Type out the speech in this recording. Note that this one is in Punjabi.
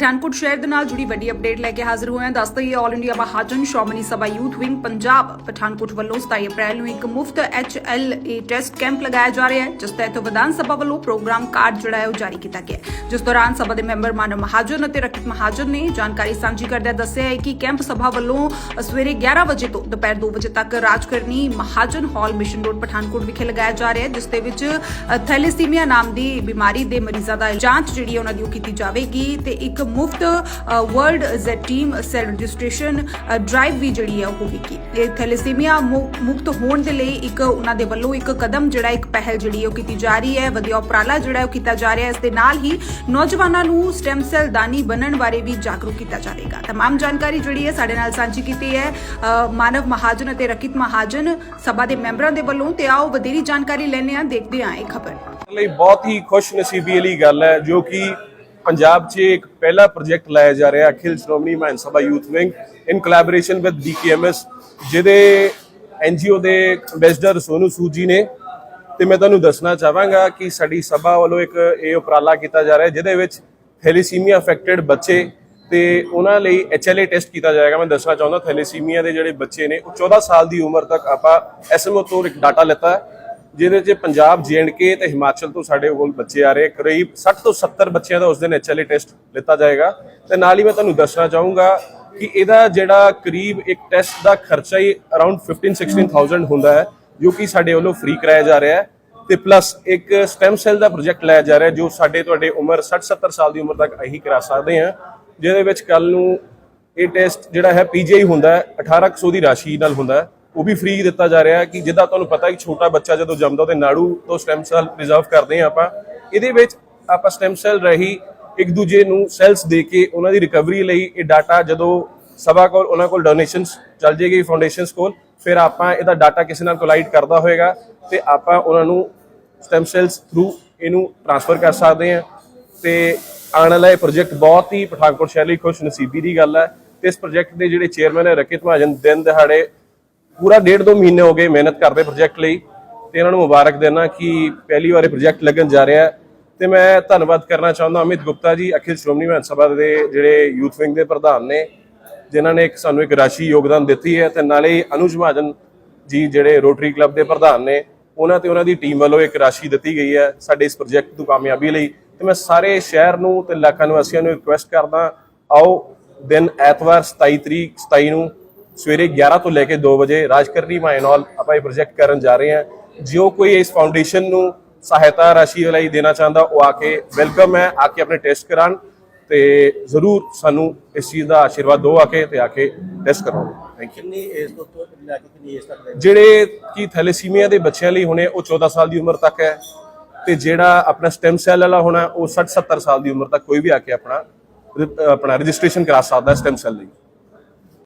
ਪਠਾਨਕੋਟ ਸ਼ਹਿਰ ਦੇ ਨਾਲ ਜੁੜੀ ਵੱਡੀ ਅਪਡੇਟ ਲੈ ਕੇ ਹਾਜ਼ਰ ਹੋਏ ਹਾਂ। ਦੱਸਦੇ ਹੀ all India Mahajan Shiromani Sabha youth wing Punjab Pathankot ਵੱਲੋਂ 27 ਅਪ੍ਰੈਲ ਨੂੰ ਇੱਕ ਮੁਫਤ ਐਚਐਲਏ ਟੈਸਟ ਕੈਂਪ ਲਗਾਇਆ ਜਾ ਰਿਹਾ ਹੈ ਜਿਸ ਤਹਿਤ ਵਿਧਾਨ ਸਭਾ ਵੱਲੋਂ ਪ੍ਰੋਗਰਾਮ ਕਾਰਡ ਜਿਹੜਾ ਹੈ ਉਹ ਜਾਰੀ ਕੀਤਾ ਗਿਆ ਜਿਸ ਦੌਰਾਨ ਸਭਾ ਦੇ ਮੈਂਬਰ ਮਾਨਵ ਮਹਾਜਨ ਅਤੇ ਰਕਿਤ ਮਹਾਜਨ ਨੇ ਜਾਣਕਾਰੀ ਸਾਂਝੀ ਕਰਦਿਆਂ ਦੱਸਿਆ ਹੈ ਕਿ ਕੈਂਪ ਸਭਾ ਵੱਲੋਂ ਸਵੇਰੇ 11 ਵਜੇ ਤੋਂ ਦੁਪਹਿਰ 2 ਵਜੇ ਤੱਕ Rajkarni Mahajan hall mission road Pathankot ਵਿਖੇ ਲਗਾਇਆ ਜਾ ਰਿਹਾ ਹੈ ਜਿਸ ਦੇ ਵਿੱਚ ਅ, ਥੈਲੇਸੀਮੀਆ ਨਾਮ ਦੀ ਬਿਮਾਰੀ ਦੇ ਮਰੀਜ਼ਾਂ ਦਾ ਜਾਂਚ ਜਿਹੜੀ ਹੈ ਉਹਨਾਂ ਦੀ ਉਹ ਕੀਤੀ ਜਾਵੇਗੀ ਤੇ ਇੱਕ ਮੁਫਤ world Z team cell registration drive ਵੀ ਜਿਹੜੀ ਹੈ ਉਹ ਹੋਵੇਗੀ ਇਹ ਥੈਲੇਸੀਮੀਆ ਮੁ- ਮੁਕਤ ਹੋਣ ਦੇ ਲਈ ਇੱਕ ਉਹਨਾਂ ਦੇ ਵੱਲੋਂ ਇੱਕ ਕਦਮ ਜਿਹੜਾ ਇੱਕ ਪਹਿਲ ਜਿਹੜੀ ਹੈ ਉਹ ਕੀਤੀ ਜਾ ਰਹੀ ਹੈ ਵਧੀਆ ਉਪਰਾਲਾ ਜਿਹੜਾ ਹੈ ਉਹ ਕੀਤਾ ਜਾ ਰਿਹਾ ਹੈ ਇਸ ਦੇ ਨਾਲ ਹੀ ਨੌਜਵਾਨਾਂ ਨੂੰ ਸਟੈਮ ਸੈਲ ਦਾਨੀ ਬਣਨ ਬਾਰੇ ਵੀ ਜਾਗਰੂਕ ਕੀਤਾ ਜਾਵੇਗਾ तमाम ਜਾਣਕਾਰੀ ਜਿਹੜੀ ਹੈ ਸਾਡੇ ਨਾਲ ਸਾਂਝੀ ਕੀਤੀ ਹੈ ਅ, ਮਾਨਵ ਮਹਾਜਨ ਅਤੇ ਰਕਿਤ ਮਹਾਜਨ ਸਭਾ ਦੇ ਮੈਂਬਰਾਂ ਦੇ ਵੱਲੋਂ ਤੇ ਆਓ ਵਧੇਰੀ ਜਾਣਕਾਰੀ ਲੈਣੇ ਆ ਦੇਖਦੇ ਹਾਂ ਇਹ ਖਬਰ ਲਈ ਬਹੁਤ ਹੀ ਖੁਸ਼ ਨਸੀਬੀ ਵਾਲੀ ਗੱਲ ਹੈ ਜੋ ਕਿ ਪੰਜਾਬ 'ਚ ਇੱਕ ਪਹਿਲਾ ਪ੍ਰੋਜੈਕਟ ਲਾਇਆ ਜਾ ਰਿਹਾ, Akhil Shiromani Mahan Sabha youth wing in collaboration with BKMS ਜਿਹਦੇ ਐਨਜੀਓ ਦੇ ਐਮਬੈਸਡਰ ਸੋਨੂ ਸੂਦ ਜੀ ਨੇ। ਤੇ ਮੈਂ ਤੁਹਾਨੂੰ ਦੱਸਣਾ ਚਾਹਾਂਗਾ ਕਿ ਸਾਡੀ ਸਭਾ ਵੱਲੋਂ ਇੱਕ ਇਹ ਉਪਰਾਲਾ ਕੀਤਾ ਜਾ ਰਿਹਾ, ਜਿਹਦੇ ਵਿੱਚ ਥੈਲੇਸੀਮੀਆ ਅਫੈਕਟਡ ਬੱਚੇ ਤੇ ਉਹਨਾਂ ਲਈ ਐਚਐਲਏ ਟੈਸਟ ਕੀਤਾ ਜਾਏਗਾ। ਮੈਂ ਦੱਸਣਾ ਚਾਹੁੰਦਾ ਥੈਲੇਸੀਮੀਆ ਦੇ ਜਿਹੜੇ ਬੱਚੇ ਨੇ, ਉਹ 14 ਸਾਲ ਦੀ ਉਮਰ ਤੱਕ ਆਪਾਂ ਐਸਐਮਓ ਤੋਂ ਇੱਕ ਡਾਟਾ ਲਿੱਤਾ ਹੈ। ਜਿਹਦੇ 'ਚ ਪੰਜਾਬ ਜੀਐਂਡਕੇ ਤੇ ਹਿਮਾਚਲ ਤੋਂ ਸਾਡੇ ਕੋਲ ਬੱਚੇ ਆ ਰਹੇ ਕਰੀਬ 60 ਤੋਂ 70 ਬੱਚਿਆਂ ਦਾ ਉਸ ਦਿਨ ਐਚਐਲਏ ਟੈਸਟ ਲਿੱਤਾ ਜਾਏਗਾ। ਤੇ ਨਾਲ ਹੀ ਮੈਂ ਤੁਹਾਨੂੰ ਦੱਸਣਾ ਚਾਹੂੰਗਾ ਕਿ ਇਹਦਾ ਜਿਹੜਾ ਕਰੀਬ ਇੱਕ ਟੈਸਟ ਦਾ ਖਰਚਾ ਹੀ ਅਰਾਊਂਡ 15 16000 ਹੁੰਦਾ ਹੈ, ਜੋ ਕਿ ਸਾਡੇ ਵੱਲੋਂ ਫ੍ਰੀ ਕਰਾਇਆ ਜਾ ਰਿਹਾ ਹੈ। ਤੇ ਪਲੱਸ ਇੱਕ ਸਟੈਮ ਸੈੱਲ ਦਾ ਪ੍ਰੋਜੈਕਟ ਲਾਇਆ ਜਾ ਰਿਹਾ ਜੋ ਸਾਡੇ ਤੁਹਾਡੇ ਉਮਰ 60 70 ਸਾਲ ਦੀ ਉਮਰ ਤੱਕ ਅਸੀਂ ਕਰਾ ਸਕਦੇ ਹਾਂ। ਜਿਹਦੇ ਵਿੱਚ ਕੱਲ ਨੂੰ ਇਹ ਟੈਸਟ ਜਿਹੜਾ ਹੈ ਪੀਜੀਆਈ ਹੁੰਦਾ ਹੈ 1800 ਦੀ ਰਾਸ਼ੀ ਨਾਲ ਹੁੰਦਾ ਹੈ। ਉਹ ਵੀ ਫ੍ਰੀ ਦਿੱਤਾ ਜਾ ਰਿਹਾ ਕਿ ਜਿੱਦਾਂ ਤੁਹਾਨੂੰ ਪਤਾ ਕਿ ਛੋਟਾ ਬੱਚਾ ਜਦੋਂ ਜੰਮਦਾ ਉਹਦੇ ਨਾੜੂ ਤੋਂ ਸਟੈਮ ਸੈੱਲ ਪ੍ਰੀਜ਼ਰਵ ਕਰਦੇ ਹਾਂ ਆਪਾਂ, ਇਹਦੇ ਵਿੱਚ ਆਪਾਂ ਸਟੈਮ ਸੈੱਲ ਰਹੀ ਇੱਕ ਦੂਜੇ ਨੂੰ ਸੈਲਸ ਦੇ ਕੇ ਉਹਨਾਂ ਦੀ ਰਿਕਵਰੀ ਲਈ ਇਹ ਡਾਟਾ ਜਦੋਂ ਸਭਾ ਕੋਲ ਉਹਨਾਂ ਕੋਲ ਡੋਨੇਸ਼ਨਸ ਚੱਲ ਜੇਗੀ ਫਾਊਂਡੇਸ਼ਨਸ ਕੋਲ, ਫਿਰ ਆਪਾਂ ਇਹਦਾ ਡਾਟਾ ਕਿਸੇ ਨਾਲ ਕੋਲਾਈਡ ਕਰਦਾ ਹੋਏਗਾ ਤੇ ਆਪਾਂ ਉਹਨਾਂ ਨੂੰ ਸਟੈਮ ਸੈਲਸ ਥਰੂ ਇਹਨੂੰ ਟ੍ਰਾਂਸਫਰ ਕਰ ਸਕਦੇ ਹਾਂ ਤੇ ਆਉਣ ਵਾਲਾ ਇਹ ਪ੍ਰੋਜੈਕਟ ਬਹੁਤ ਹੀ ਪਠਾਨਕੋਟ ਸ਼ਹਿਰ ਲਈ ਖੁਸ਼ ਨਸੀਬੀ ਦੀ ਗੱਲ ਹੈ। ਤੇ ਇਸ ਪ੍ਰੋਜੈਕਟ ਦੇ ਜਿਹੜੇ ਚੇਅਰਮੈਨ ਹੈ ਰਕਿਤ ਮਹਾਜਨ ਦਿਨ ਦਿਹਾੜੇ ਪੂਰਾ ਡੇਢ ਦੋ ਮਹੀਨੇ ਹੋ ਗਏ ਮਿਹਨਤ ਕਰਦੇ ਪ੍ਰੋਜੈਕਟ ਲਈ ਤੇ ਇਹਨਾਂ ਨੂੰ ਮੁਬਾਰਕ ਦੇਣਾ ਕਿ ਪਹਿਲੀ ਵਾਰ ਇਹ ਪ੍ਰੋਜੈਕਟ ਲੱਗਣ ਜਾ ਰਿਹਾ ਹੈ। ਤੇ ਮੈਂ ਧੰਨਵਾਦ ਕਰਨਾ ਚਾਹੁੰਦਾ ਅਮਿਤ ਗੁਪਤਾ ਜੀ, ਅਖਿਲ ਸ਼੍ਰੋਮਣੀ ਵਿਧਾਨ ਸਭਾ ਦੇ ਜਿਹੜੇ ਯੂਥ ਵਿੰਗ ਦੇ ਪ੍ਰਧਾਨ ਨੇ, ਜਿਨ੍ਹਾਂ ਨੇ ਇੱਕ ਸਾਨੂੰ ਇੱਕ ਰਾਸ਼ੀ ਯੋਗਦਾਨ ਦਿੱਤੀ ਹੈ ਤੇ ਨਾਲੇ ਅਨੁਜ ਮਹਾਜਨ ਜੀ ਜਿਹੜੇ ਰੋਟਰੀ ਕਲੱਬ ਦੇ ਪ੍ਰਧਾਨ ਨੇ, ਉਹਨਾਂ ਤੇ ਉਹਨਾਂ ਦੀ ਟੀਮ ਵੱਲੋਂ ਇੱਕ ਰਾਸ਼ੀ ਦਿੱਤੀ ਗਈ ਹੈ ਸਾਡੇ ਇਸ ਪ੍ਰੋਜੈਕਟ ਦੀ ਕਾਮਯਾਬੀ ਲਈ। ਤੇ ਮੈਂ ਸਾਰੇ ਸ਼ਹਿਰ ਨੂੰ ਤੇ ਇਲਾਕਾ ਨਿਵਾਸੀਆਂ ਨੂੰ ਰਿਕੁਐਸਟ ਕਰਦਾ, ਆਓ ਦਿਨ ਐਤਵਾਰ 27 ਤਰੀਕ 27 ਨੂੰ ਸਵੇਰੇ 11 ਤੋਂ ਲੈ ਕੇ 2 ਵਜੇ ਰਾਜਕਰਨੀ ਮਾਇਨੋਲ ਆਪਾਂ ਇਹ ਪ੍ਰੋਜੈਕਟ ਕਰਨ ਜਾ ਰਹੇ ਹਾਂ। ਜਿਉ ਕੋਈ ਇਸ ਫਾਊਂਡੇਸ਼ਨ ਨੂੰ ਸਹਾਇਤਾ ਰਾਸ਼ੀ ਲਈ ਦੇਣਾ ਚਾਹੁੰਦਾ ਉਹ ਆ ਕੇ ਵੈਲਕਮ ਹੈ ਆ ਕੇ ਆਪਣੇ ਟੈਸਟ ਕਰਾਉਣ ਤੇ ਜ਼ਰੂਰ ਸਾਨੂੰ ਇਸ ਚੀਜ਼ ਦਾ ਆਸ਼ੀਰਵਾਦ ਦਿਓ ਆ ਕੇ ਤੇ ਆ ਕੇ ਟੈਸਟ ਕਰਾਓ ਥੈਂਕ ਯੂ ਕਿੰਨੀ ਏਜ ਤੋਂ ਲੈ ਕੇ ਕਿੰਨੀ ਏਜ ਤੱਕ ਜਿਹੜੇ ਕੀ ਥੈਲੇਸੀਮੀਆ ਦੇ ਬੱਚਿਆਂ ਲਈ ਹੋਣੇ ਉਹ 14 ਸਾਲ ਦੀ ਉਮਰ ਤੱਕ ਹੈ ਤੇ ਜਿਹੜਾ ਆਪਣਾ ਸਟੈਮ ਸੈੱਲ ਵਾਲਾ ਹੋਣਾ ਉਹ 60 70 ਸਾਲ ਦੀ ਉਮਰ ਤੱਕ ਕੋਈ ਵੀ ਆ ਕੇ ਆਪਣਾ ਆਪਣਾ ਰਜਿਸਟ੍ਰੇਸ਼ਨ ਕਰਾ ਸਕਦਾ ਸਟੈਮ ਸੈੱਲ ਲਈ।